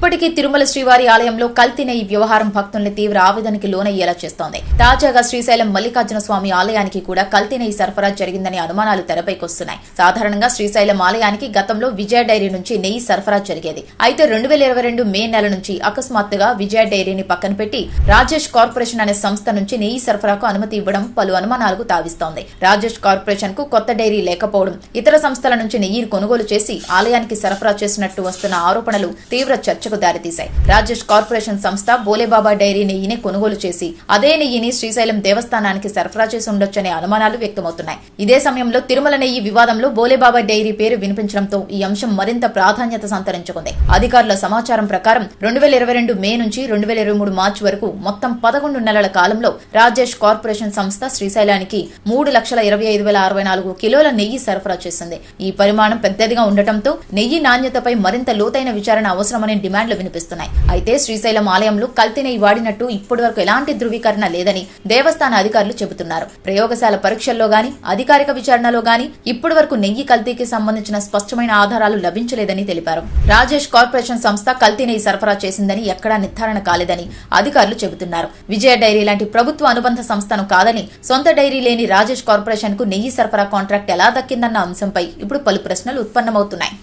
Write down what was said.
ఇప్పటికీ తిరుమల శ్రీవారి ఆలయంలో కల్తీ నెయ్యి వ్యవహారం భక్తుల్ని తీవ్ర ఆవేదనకి లోనయ్యేలా చేస్తోంది. తాజాగా శ్రీశైలం మల్లికార్జున స్వామి ఆలయానికి కూడా కల్తీ ఈ సరఫరా జరిగిందని అనుమానాలు తెరపైకొస్తున్నాయి సాధారణంగా శ్రీశైలం ఆలయానికి గతంలో విజయ డైరీ నుంచి నెయ్యి సరఫరా జరిగేది. అయితే రెండు వేల ఇరవై రెండు మే నెల నుంచి అకస్మాత్తుగా విజయ డైరీని పక్కన పెట్టి రాజేష్ కార్పొరేషన్ అనే సంస్థ నుంచి నెయ్యి సరఫరాకు అనుమతి ఇవ్వడం పలు అనుమానాలకు తావిస్తోంది. రాజేష్ కార్పొరేషన్కు కొత్త డైరీ లేకపోవడం ఇతర సంస్థల నుంచి నెయ్యిని కొనుగోలు చేసి ఆలయానికి సరఫరా చేసినట్టు వస్తున్న ఆరోపణలు తీవ్ర చర్చ చర్చకు దారితీశాయి. రాజేష్ కార్పొరేషన్ సంస్థ బోలేబాబా డైరీ నెయ్యిని కొనుగోలు చేసి అదే నెయ్యిని శ్రీశైలం దేవస్థానానికి సరఫరా చేసి ఉండొచ్చనే అనుమానాలు వ్యక్తమవుతున్నాయి. ఇదే సమయంలో తిరుమల నెయ్యి వివాదంలో బోలేబాబా డైరీ పేరు వినిపించడంతో ఈ అంశం మరింత ప్రాధాన్యత సంతరించుకుంది. అధికారుల సమాచారం ప్రకారం రెండు వేల ఇరవై రెండు మే నుంచి రెండు వేల ఇరవై మూడు మార్చి వరకు మొత్తం పదకొండు నెలల కాలంలో రాజేష్ కార్పొరేషన్ సంస్థ శ్రీశైలానికి మూడు లక్షల ఇరవై ఐదు వేల అరవై నాలుగు కిలోల నెయ్యి సరఫరా చేసింది. ఈ పరిమాణం పెద్దదిగా ఉండటంతో నెయ్యి నాణ్యతపై మరింత లోతైన విచారణ అవసరమని డిమాండ్ డిమాండ్లు వినిపిస్తున్నాయి. అయితే శ్రీశైలం ఆలయంలో కల్తీ నెయ్యి వాడినట్టు ఇప్పటివరకు ఎలాంటి ధృవీకరణ లేదని దేవస్థాన అధికారులు చెబుతున్నారు. ప్రయోగశాల పరీక్షల్లో గాని అధికారిక విచారణలో గాని ఇప్పటి వరకు నెయ్యి కల్తీకి సంబంధించిన స్పష్టమైన ఆధారాలు లభించలేదని తెలిపారు. రాజేష్ కార్పొరేషన్ సంస్థ కల్తీ నెయ్యి సరఫరా చేసిందని ఎక్కడా నిర్ధారణ కాలేదని అధికారులు చెబుతున్నారు. విజయ డైరీ లాంటి ప్రభుత్వ అనుబంధ సంస్థను కాదని సొంత డైరీ లేని రాజేష్ కార్పొరేషన్కు నెయ్యి సరఫరా కాంట్రాక్ట్ ఎలా దక్కిందన్న అంశంపై ఇప్పుడు పలు ప్రశ్నలు ఉత్పన్నమవుతున్నాయి.